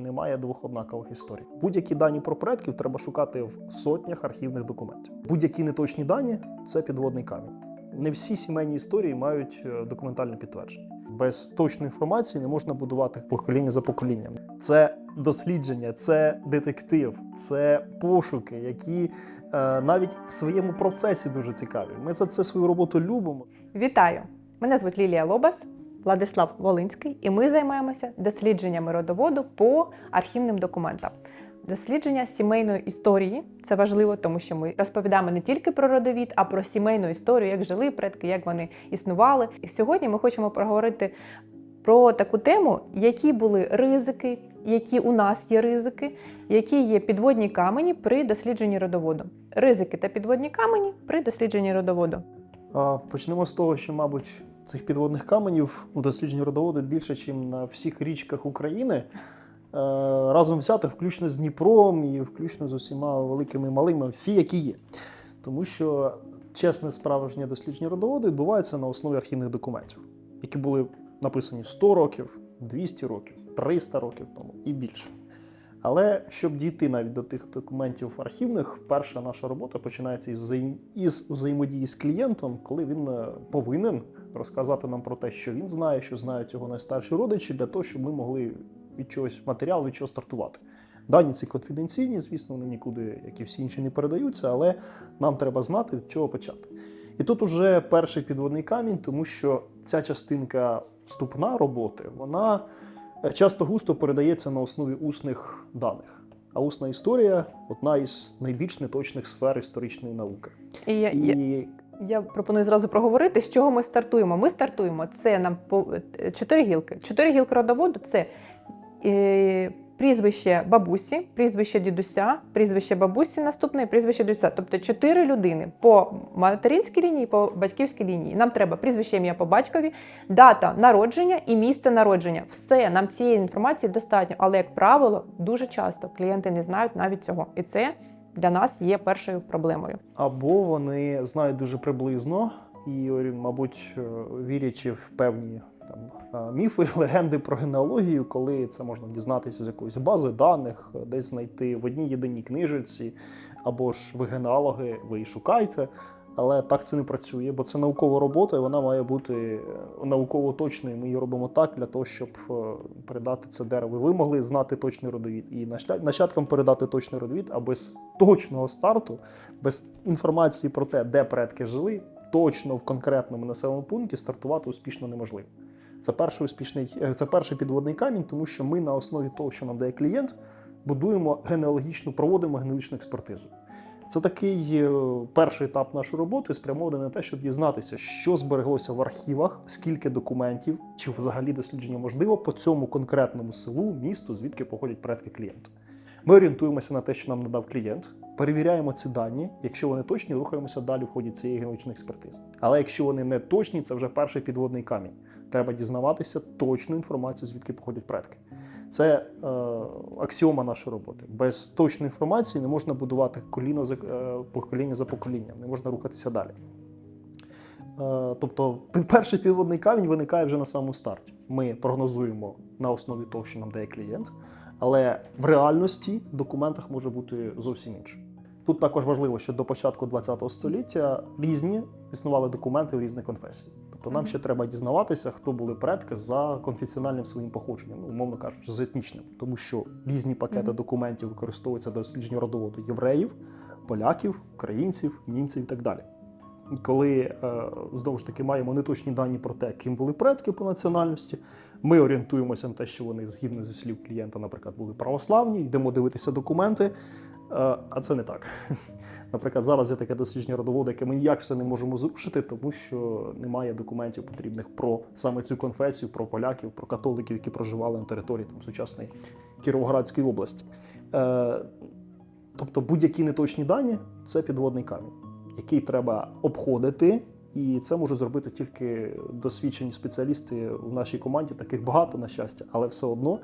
Немає двох однакових історій. Будь-які дані про предків треба шукати в сотнях архівних документів. Будь-які неточні дані це підводний камінь. Не всі сімейні історії мають е, документальне підтвердження. Без точної інформації не можна будувати покоління за поколінням. Це дослідження, це детектив, це пошуки, які е, навіть в своєму процесі дуже цікаві. Ми за це свою роботу любимо. Вітаю! Мене звуть Лілія Лобас, Владислав Волинський, і ми займаємося дослідженнями родоводу по архівним документам. Дослідження сімейної історії це важливо, тому що ми розповідаємо не тільки про родовід, а про сімейну історію, як жили предки, як вони існували. І сьогодні ми хочемо проговорити про таку тему, які були ризики, які у нас є ризики, які є підводні камені при дослідженні родоводу. Ризики та підводні камені при дослідженні родоводу. Почнемо з того, що, мабуть, цих підводних каменів у дослідженні родоводу більше, ніж на всіх річках України. Е, Разом взяти, включно з Дніпром і включно з усіма великими і малими, всі, які є. Тому що чесне справжнє дослідження родоводу відбувається на основі архівних документів, які були написані 100 років, 200 років, 300 років тому і більше. Але щоб дійти навіть до тих документів архівних, перша наша робота починається із, із взаємодії з клієнтом, коли він е, повинен розказати нам про те, що він знає, що знають його найстарші родичі, для того, щоб ми могли від чогось матеріалу, від чого стартувати. Дані ці конфіденційні, звісно, вони нікуди, як і всі інші, не передаються, але нам треба знати, від чого почати. І тут уже перший підводний камінь, тому що ця частинка вступна роботи, вона часто густо передається на основі усних даних. А усна історія одна із найбільш неточних сфер історичної науки. І я, я, І я пропоную зразу проговорити, з чого ми стартуємо. Ми стартуємо це нам по е, чотири гілки. Чотири гілки родоводу це е, прізвище бабусі, прізвище дідуся, прізвище бабусі наступне, прізвище дідуся. Тобто чотири людини по материнській лінії, по батьківській лінії. Нам треба прізвище ім'я по батькові, дата народження і місце народження. Все нам цієї інформації достатньо. Але як правило, дуже часто клієнти не знають навіть цього, і це для нас є першою проблемою. або вони знають дуже приблизно і, мабуть, вірячи в певні там е, міфи, легенди про генеалогію, коли це можна дізнатися з якоїсь бази даних, десь знайти в одній єдиній книжиці, або ж ви генеалоги, ви і шукайте. Але так це не працює, бо це наукова робота, і вона має бути е, науково точною. Ми її робимо так для того, щоб е, передати це дерево. Ви могли знати точний родовід і наща- нащадкам передати точний родовід, а без точного старту, без інформації про те, де предки жили, точно в конкретному населеному пункті стартувати успішно неможливо. Це перший успішний, е, це перший підводний камінь, тому що ми на основі того, що нам дає клієнт, будуємо генеалогічну, проводимо генеалогічну експертизу. Це такий е, перший етап нашої роботи, спрямований на те, щоб дізнатися, що збереглося в архівах, скільки документів, чи взагалі дослідження можливо по цьому конкретному селу, місту, звідки походять предки клієнта. Ми орієнтуємося на те, що нам надав клієнт, перевіряємо ці дані. Якщо вони точні, рухаємося далі в ході цієї генеалогічної експертизи. Але якщо вони не точні, це вже перший підводний камінь. Треба дізнаватися точну інформацію, звідки походять предки. Це е, аксіома нашої роботи. Без точної інформації не можна будувати коліно за е, покоління за поколінням, не можна рухатися далі. Е, тобто, перший підводний камінь виникає вже на самому старті. Ми прогнозуємо на основі того, що нам дає клієнт, але в реальності в документах може бути зовсім інше. Тут також важливо, що до початку ХХ століття різні існували документи в різних конфесій. Тобто нам ще треба дізнаватися, хто були предки за конфесіональним своїм походженням, ну, умовно кажучи, з етнічним, тому що різні пакети документів використовуються для дослідження родоводу євреїв, поляків, українців, німців і так далі. Коли е, знову ж таки маємо неточні дані про те, ким були предки по національності, ми орієнтуємося на те, що вони згідно зі слів клієнта, наприклад, були православні, йдемо дивитися документи. Е, А це не так. Наприклад, зараз є таке дослідження родоводу, яке ми ніяк все не можемо зрушити, тому що немає документів потрібних про саме цю конфесію, про поляків, про католиків, які проживали на території там, сучасної Кіровоградської області. Е, Тобто будь-які неточні дані це підводний камінь, який треба обходити. І це можуть зробити тільки досвідчені спеціалісти в нашій команді. Таких багато, на щастя, але все одно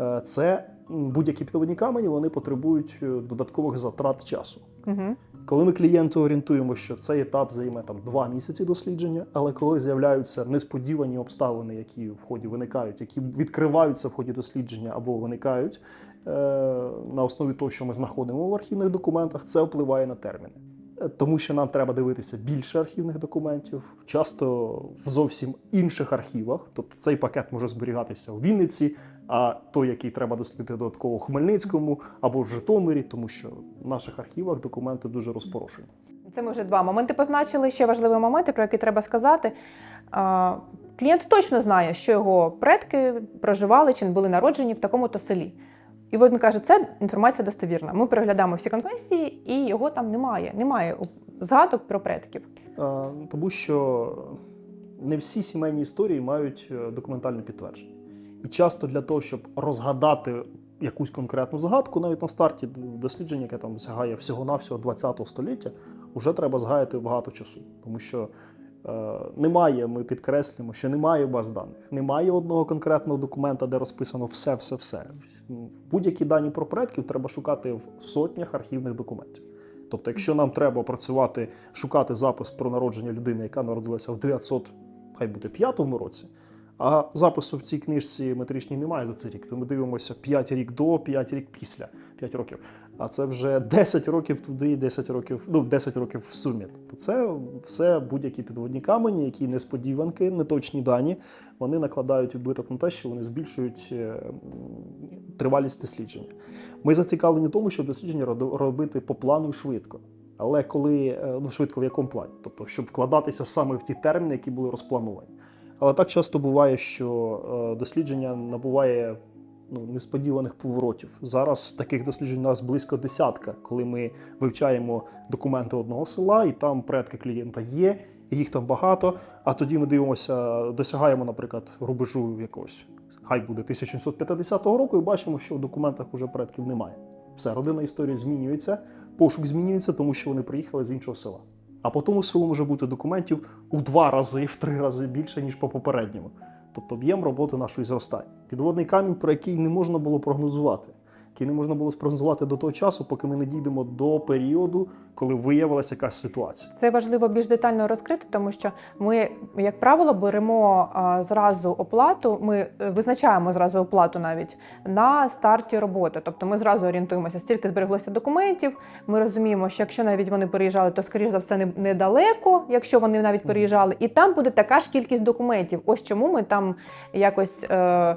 е, це будь-які підводні камені вони потребують е, додаткових затрат часу. Угу. Коли ми клієнту орієнтуємо, що цей етап займе там два місяці дослідження, але коли з'являються несподівані обставини, які в ході виникають, які відкриваються в ході дослідження або виникають е, на основі того, що ми знаходимо в архівних документах, це впливає на терміни. Тому що нам треба дивитися більше архівних документів, часто в зовсім інших архівах. Тобто цей пакет може зберігатися у Вінниці, а той, який треба дослідити додатково в Хмельницькому або в Житомирі, тому що в наших архівах документи дуже розпорошені. Це ми вже два моменти позначили. Ще важливі моменти, про які треба сказати. Клієнт точно знає, що його предки проживали чи були народжені в такому-то селі. І він каже, це інформація достовірна. Ми переглядаємо всі конфесії, і його там немає. Немає згадок про предків. Тому що не всі сімейні історії мають е, документальне підтвердження. І часто для того, щоб розгадати якусь конкретну загадку, навіть на старті дослідження, яке там сягає всього-навсього 20 століття, вже треба згаяти багато часу. Тому що немає, ми підкреслюємо, що немає баз даних, немає одного конкретного документа, де розписано все-все-все. Будь-які дані про предків треба шукати в сотнях архівних документів. Тобто, якщо нам треба працювати, шукати запис про народження людини, яка народилася в 900, хай буде п'ятому році, а запису в цій книжці метричній немає за цей рік, то ми дивимося 5 рік до, 5 рік після, 5 років. А це вже 10 років туди, 10 років, ну 10 років в сумі. Тобто це все будь-які підводні камені, які несподіванки, неточні дані, вони накладають відбиток на те, що вони збільшують е, тривалість дослідження. Ми зацікавлені тому, щоб дослідження робити по плану і швидко. Але коли е, ну швидко в якому плані? Тобто, щоб вкладатися саме в ті терміни, які були розплановані. Але так часто буває, що е, дослідження набуває ну, несподіваних поворотів. Зараз таких досліджень у нас близько десятка, коли ми вивчаємо документи одного села, і там предки клієнта є, і їх там багато. А тоді ми дивимося, досягаємо, наприклад, рубежу якогось, хай буде 1750 року, і бачимо, що в документах уже предків немає. Все, родинна історія змінюється, пошук змінюється, тому що вони приїхали з іншого села. А по тому селу може бути документів у два рази, в три рази більше, ніж по попередньому. Тобто об'єм роботи нашої зростає. Підводний камінь, про який не можна було прогнозувати, який не можна було спрогнозувати до того часу, поки ми не дійдемо до періоду, коли виявилася якась ситуація. Це важливо більш детально розкрити, тому що ми, як правило, беремо а, зразу оплату. Ми е, визначаємо зразу оплату навіть на старті роботи. Тобто ми зразу орієнтуємося, стільки збереглося документів. Ми розуміємо, що якщо навіть вони переїжджали, то скоріш за все недалеко, якщо вони навіть переїжджали, і там буде така ж кількість документів. Ось чому ми там якось. Е,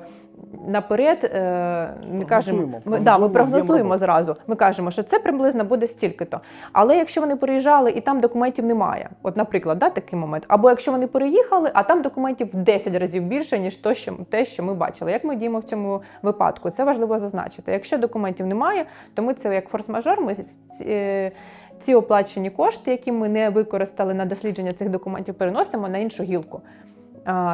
Наперед е, не кажемо, ми, да, ми прогнозуємо зразу. Ми кажемо, що це приблизно буде стільки-то. Але якщо вони переїжджали і там документів немає, от, наприклад, да, такий момент, або якщо вони переїхали, а там документів в 10 разів більше, ніж то, що, те, що ми бачили. Як ми діємо в цьому випадку? Це важливо зазначити. Якщо документів немає, то ми це як форс-мажор, ми е, ці оплачені кошти, які ми не використали на дослідження цих документів, переносимо на іншу гілку.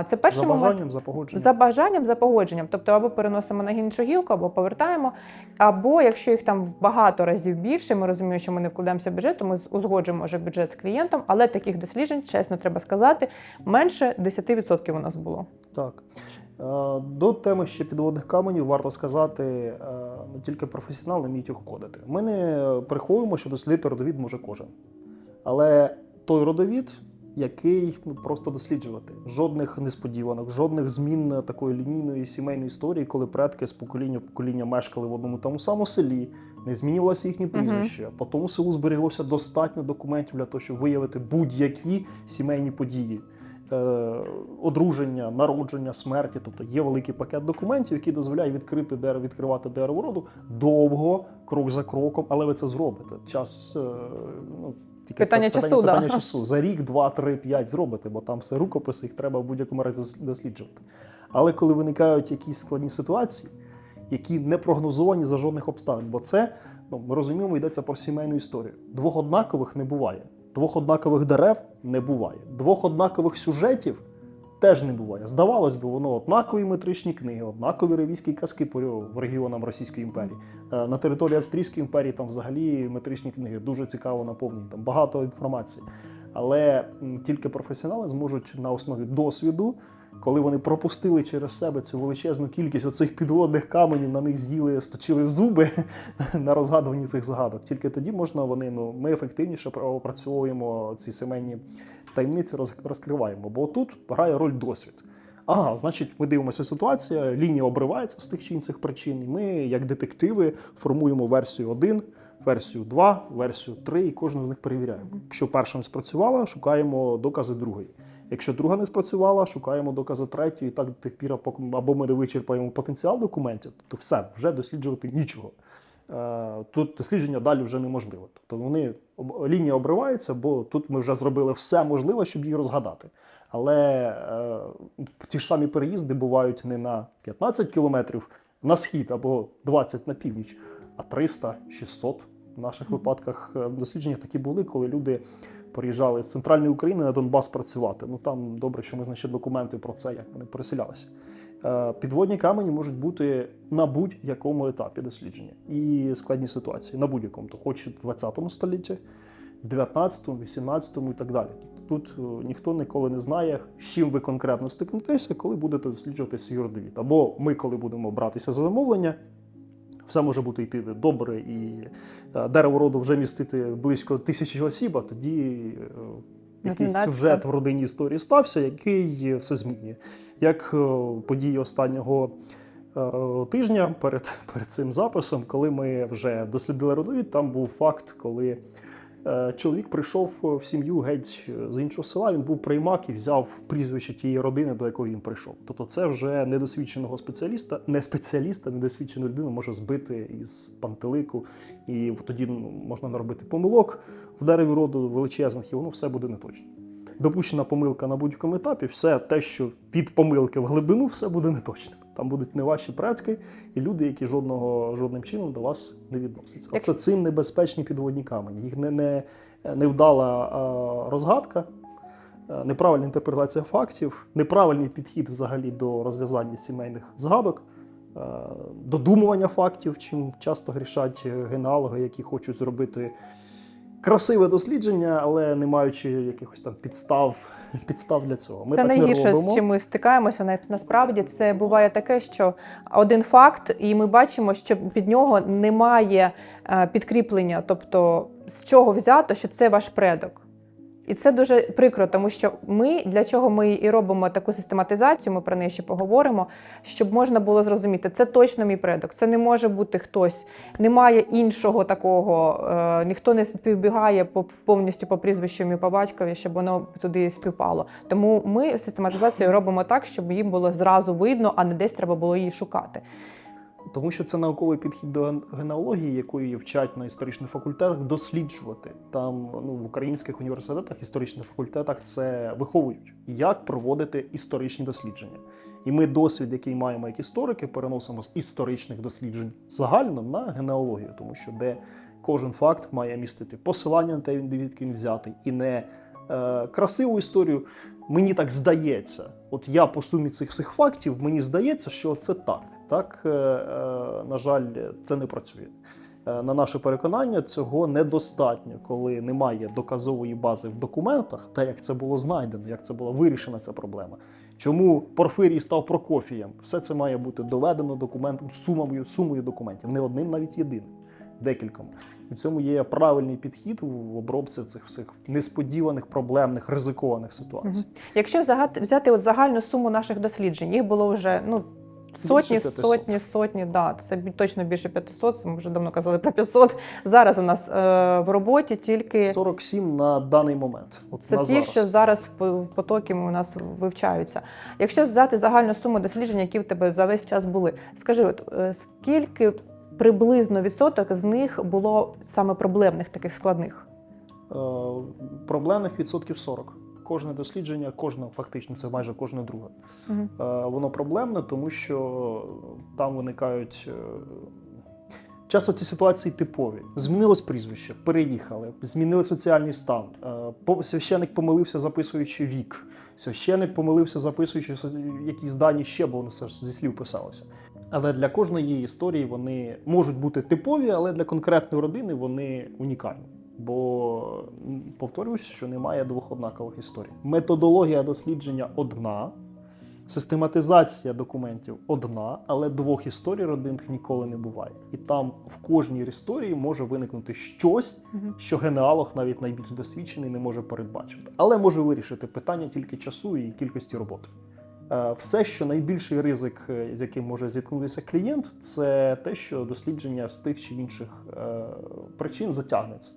Це перший За момент. бажанням, за погодженням. За бажанням, за погодженням. Тобто або переносимо на іншу гілку, або повертаємо. Або якщо їх там в багато разів більше, ми розуміємо, що ми не вкладаємося в бюджет, то ми узгоджуємо вже бюджет з клієнтом, але таких досліджень, чесно треба сказати, менше 10% у нас було. Так. Е, До теми ще підводних каменів варто сказати, е, не тільки професіонали вміють їх обходити. Ми не приховуємо, що дослідити родовід може кожен. Але той родовід, який ну, просто досліджувати. Жодних несподіванок, жодних змін такої лінійної сімейної історії, коли предки з покоління в покоління мешкали в одному тому самому селі, не змінювалося їхнє прізвище. По тому селу зберіглося достатньо документів для того, щоб виявити будь-які сімейні події. Е, одруження, народження, смерті, тобто є великий пакет документів, який дозволяє відкрити дерево, відкривати дерево роду довго, крок за кроком, але ви це зробите. Час е, ну, тільки Питання питання, часу, да. питання часу. За рік, два, три, п'ять зробити, бо там все рукописи, їх треба в будь-якому разі досліджувати. Але коли виникають якісь складні ситуації, які не прогнозовані за жодних обставин, бо це ну, ми розуміємо, йдеться про сімейну історію. Двох однакових не буває. Двох однакових дерев не буває. Двох однакових сюжетів теж не буває. Здавалось би, воно однакові метричні книги, однакові ревійські казки по регіо- регіонам Російської імперії. Е, На території Австрійської імперії там взагалі метричні книги дуже цікаво наповнені, там багато інформації. Але тільки професіонали зможуть на основі досвіду коли вони пропустили через себе цю величезну кількість оцих підводних каменів, на них з'їли, сточили зуби на розгадуванні цих загадок. Тільки тоді можна вони, ну ми ефективніше опрацьовуємо ці сімейні таємниці, роз- розкриваємо. Бо тут грає роль досвід. Ага, значить, ми дивимося ситуація, лінія обривається з тих чи інших причин. І ми, як детективи, формуємо версію 1, версію 2, версію 3 і кожну з них перевіряємо. Якщо перша не спрацювала, шукаємо докази другої. Якщо друга не спрацювала, шукаємо докази третьої, і так до тих пір, або ми не вичерпаємо потенціал документів, то все, вже досліджувати нічого. Е, Тут дослідження далі вже неможливо. Тобто вони лінія обривається, бо тут ми вже зробили все можливе, щоб її розгадати. Але е, ті ж самі переїзди бувають не на 15 кілометрів на схід або 20 на північ, а 300, 600. В наших випадках е, дослідження такі були, коли люди приїжджали з центральної України на Донбас працювати. Ну там добре, що ми знайшли документи про це, як вони переселялися. Е, Підводні камені можуть бути на будь-якому етапі дослідження і складні ситуації на будь-якому, то хоч в 20 столітті, в 19, 18 і так далі. Тут е, ніхто ніколи не знає, з чим ви конкретно стикнетеся, коли будете досліджувати свій родовід. Або ми, коли будемо братися за замовлення, все може бути йти добре, і е, дерево роду вже містити близько тисячі осіб, а тоді якийсь сюжет в родині історії стався, який все змінює. Як е, події останнього е, тижня перед, перед цим записом, коли ми вже дослідили родовід, там був факт, коли чоловік прийшов в сім'ю геть з іншого села. Він був приймак і взяв прізвище тієї родини, до якої він прийшов. Тобто, це вже недосвідченого спеціаліста, не спеціаліста, недосвідчену людину може збити із пантелику, і тоді ну, можна наробити помилок в дереві роду величезних, і воно все буде неточно. Допущена помилка на будь-якому етапі, все те, що від помилки в глибину, все буде неточним. Там будуть не ваші предки і люди, які жодного жодним чином до вас не відносяться. Як- Оце цим небезпечні підводні камені. Їх не, не, невдала а, розгадка, а, неправильна інтерпретація фактів, неправильний підхід взагалі до розв'язання сімейних згадок, а, додумування фактів, чим часто грішать генеалоги, які хочуть зробити красиве дослідження, але не маючи якихось там підстав, підстав для цього. Ми це найгірше, з чим ми стикаємося. На- Насправді це буває таке, що один факт, і ми бачимо, що під нього немає е, підкріплення, тобто з чого взято, що це ваш предок. І це дуже прикро, тому що ми для чого ми і робимо таку систематизацію, ми про неї ще поговоримо, щоб можна було зрозуміти, це точно мій предок, це не може бути хтось, немає іншого такого, е, ніхто не співбігає по повністю по прізвищу і по батькові, щоб воно туди співпало. Тому ми систематизацію робимо так, щоб їм було зразу видно, а не десь треба було її шукати. Тому що це науковий підхід до ген- генеалогії, якої вчать на історичних факультетах, досліджувати. Там ну, в українських університетах, історичних факультетах це виховують, як проводити історичні дослідження. І ми досвід, який маємо як історики, переносимо з історичних досліджень загально на генеалогію, тому що де кожен факт має містити посилання на те, звідки він взятий, і не е, красиву історію. Мені так здається. От я по сумі цих всіх фактів, мені здається, що це так. Так, е, е, на жаль, це не працює. Е, На наше переконання, цього недостатньо, коли немає доказової бази в документах, та як це було знайдено, як це була вирішена ця проблема. Чому Порфирій став Прокофієм? Все це має бути доведено документом, сумою, сумою документів, не одним, навіть єдиним, декількома. І цьому є правильний підхід в обробці цих всіх несподіваних, проблемних, ризикованих ситуацій. Якщо взяти от загальну суму наших досліджень, їх було вже ну. Сотні, сотні, сотні, да, це точно більше 500, це ми вже давно казали про 500. Зараз у нас е, в роботі тільки 47 на даний момент. От це на ті, зараз. що зараз в по- в потоки у нас вивчаються. Якщо взяти загальну суму досліджень, які в тебе за весь час були, скажи, от е, скільки приблизно відсоток з них було саме проблемних таких складних? Е, проблемних відсотків 40. Кожне дослідження, кожне, фактично, це майже кожне друге. Е, Воно проблемне, тому що там виникають. е, Часто ці ситуації типові. Змінилось прізвище, переїхали, змінили соціальний стан. Е, Священик помилився, записуючи вік. Священик помилився, записуючи якісь дані ще, бо воно все ж зі слів писалося. Але для кожної історії вони можуть бути типові, але для конкретної родини вони унікальні. Бо повторюсь, що немає двох однакових історій. Методологія дослідження одна, Систематизація документів одна, але двох історій родинних ніколи не буває. І там в кожній історії може виникнути щось, що генеалог, навіть найбільш досвідчений, не може передбачити, але може вирішити питання тільки часу і кількості роботи. Е, Все, що найбільший ризик, е, з яким може зіткнутися клієнт, це те, що дослідження з тих чи інших е, причин затягнеться.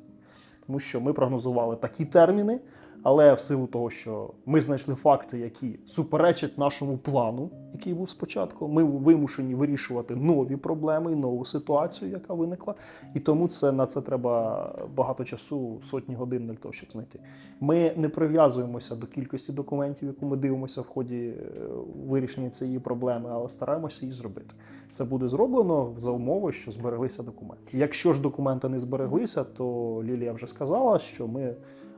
Тому що ми прогнозували такі терміни, але в силу того, що ми знайшли факти, які суперечать нашому плану, який був спочатку, ми вимушені вирішувати нові проблеми і нову ситуацію, яка виникла. І тому це на це треба багато часу, сотні годин для того, щоб знайти. Ми не прив'язуємося до кількості документів, яку ми дивимося в ході е, вирішення цієї проблеми, але стараємося її зробити. Це буде зроблено за умови, що збереглися документи. Якщо ж документи не збереглися, то Лілія вже сказала, що ми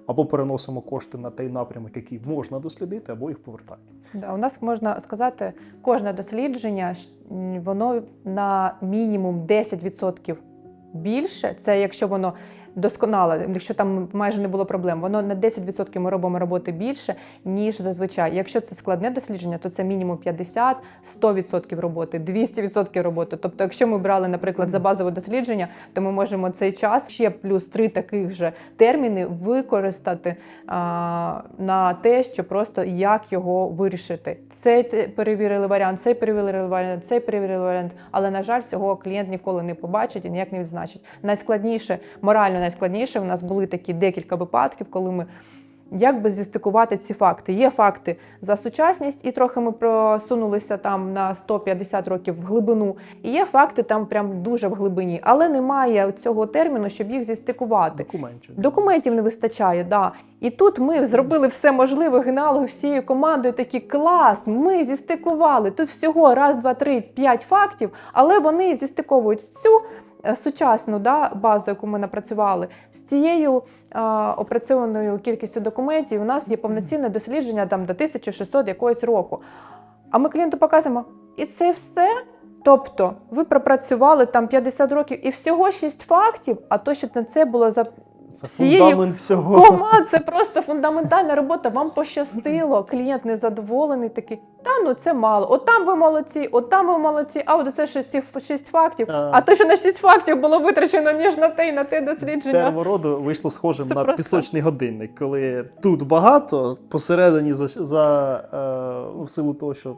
або переносимо кошти на той напрямок, який можна дослідити, або їх повертаємо. Да, у нас можна сказати, кожне дослідження воно на мінімум 10% більше. Це якщо воно досконале, якщо там майже не було проблем, воно на 10% ми робимо роботи більше, ніж зазвичай. Якщо це складне дослідження, то це мінімум 50, 100% роботи, 200% роботи. Тобто, якщо ми брали, наприклад, за базове дослідження, то ми можемо цей час ще плюс три таких же терміни використати а, на те, що просто як його вирішити. Цей перевірили варіант, цей перевірили варіант, цей перевірили варіант. Але на жаль, цього клієнт ніколи не побачить і ніяк не відзначить. Найскладніше, морально найскладніше, у нас були такі декілька випадків, коли ми. Як би зістикувати ці факти? Є факти за сучасність, і трохи ми просунулися там на 150 років в глибину. І є факти там прям дуже в глибині, але немає цього терміну, щоб їх зістикувати. Документів. Документів не вистачає, да. І тут ми зробили все можливе, генеалоги всією командою такі клас. Ми зістикували. Тут всього раз, два, три, п'ять фактів, але вони зістиковують цю. Е, Сучасну да, базу, яку ми напрацювали, з тією а, опрацьованою кількістю документів, у нас є повноцінне дослідження там до 1600 якогось року. А ми клієнту показуємо, і це все. Тобто, ви пропрацювали там 50 років і всього 6 фактів, а то, що на це було Це всією фундамент всього. Кома, це просто фундаментальна робота. Вам пощастило. Клієнт незадоволений, такий, та ну це мало. От там ви молодці, от там ви молодці, а от це ще сі- шість фактів. А. А то, що на шість фактів було витрачено, ніж на те і на те дослідження. Роду вийшло схожим Це на просто- пісочний годинник, коли тут багато, посередині за, за е, в силу того, що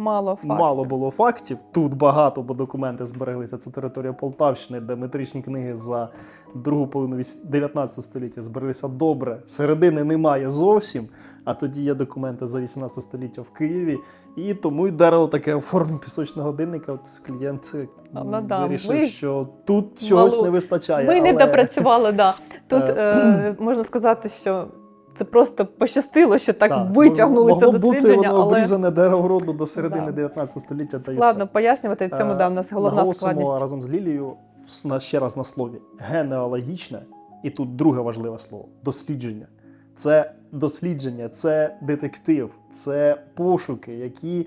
Мало фактів. мало було фактів, тут багато, бо документи збереглися. Це територія Полтавщини, де метричні книги за другу половину 19 століття збереглися добре. Середини немає зовсім. А тоді є документи за 18 століття в Києві, і тому й дерево таке в формі пісочного годинника. От клієнт е, ну да, вирішив, ми що тут чогось мало- не вистачає. Ми не допрацювали, да. Тут Е, е, можна сказати, що це просто пощастило, що так Так, витягнули це дослідження. бути воно але обрізане дерево роду до середини Да. 19 століття. Та складно пояснювати. В цьому Е, да, в нас головна Наголосимо складність. разом з Лілією ще раз на слові генеалогічне, і тут друге важливе слово дослідження. Це дослідження, це детектив, це пошуки, які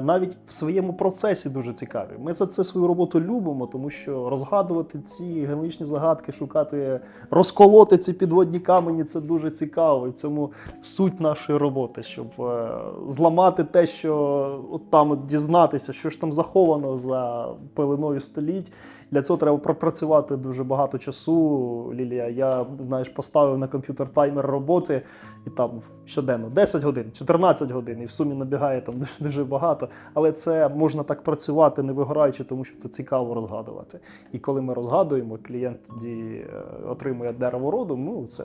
навіть в своєму процесі дуже цікаві. Ми за це свою роботу любимо, тому що розгадувати ці генеалогічні загадки, шукати, розколоти ці підводні камені це дуже цікаво. І в цьому суть нашої роботи, щоб е, зламати те, що от там дізнатися, що ж там заховано за пеленою століть. Для цього треба пропрацювати дуже багато часу. Лілія, я знаєш, поставив на комп'ютер таймер роботи, і там щоденно 10 годин, 14 годин, і в сумі набігає там дуже, дуже багато. Але це можна так працювати, не вигораючи, тому що це цікаво розгадувати. І коли ми розгадуємо, клієнт тоді е, отримує дерево роду. Ну це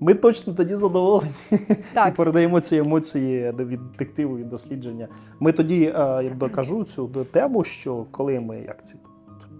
ми точно тоді задоволені і передаємо ці емоції від детективу від дослідження. Ми тоді, е, як докажу цю тему, що коли ми як ці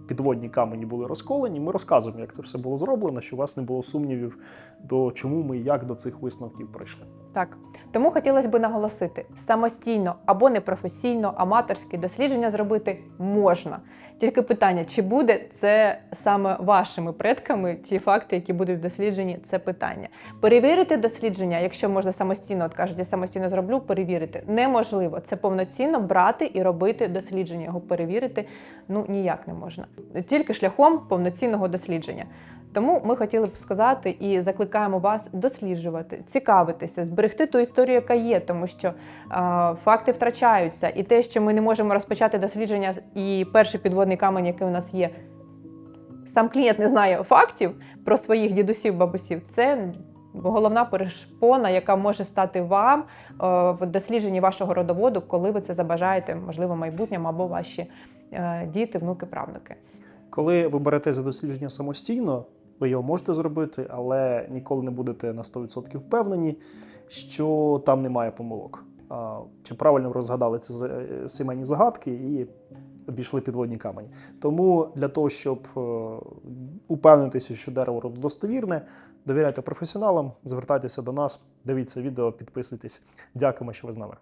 підводні камені були розколені, ми розказуємо, як це все було зроблено, що у вас не було сумнівів до чому ми і як до цих висновків прийшли. Так, тому хотілося б наголосити: самостійно або непрофесійно, аматорські дослідження зробити можна. Тільки питання, чи буде це саме вашими предками, ті факти, які будуть в дослідженні, це питання. Перевірити дослідження, якщо можна самостійно, от кажуть, я самостійно зроблю, перевірити неможливо. Це повноцінно брати і робити дослідження. Його перевірити ну ніяк не можна. Тільки шляхом повноцінного дослідження. Тому ми хотіли б сказати і закликаємо вас досліджувати, цікавитися, зберегти ту історію, яка є, тому що е, факти втрачаються, і те, що ми не можемо розпочати дослідження, і перший підводний камень, який у нас є, сам клієнт не знає фактів про своїх дідусів, бабусів. Це головна перешпона, яка може стати вам е, в дослідженні вашого родоводу, коли ви це забажаєте, можливо, майбутньому або ваші діти, внуки, правнуки. Коли ви берете за дослідження самостійно, ви його можете зробити, але ніколи не будете на 100% впевнені, що там немає помилок. Чи правильно ви розгадали ці е, сімейні загадки і обійшли підводні камені. Тому для того, щоб е, упевнитися, що дерево роду достовірне, довіряйте професіоналам, звертайтеся до нас, дивіться відео, підписуйтесь. Дякуємо, що ви з нами.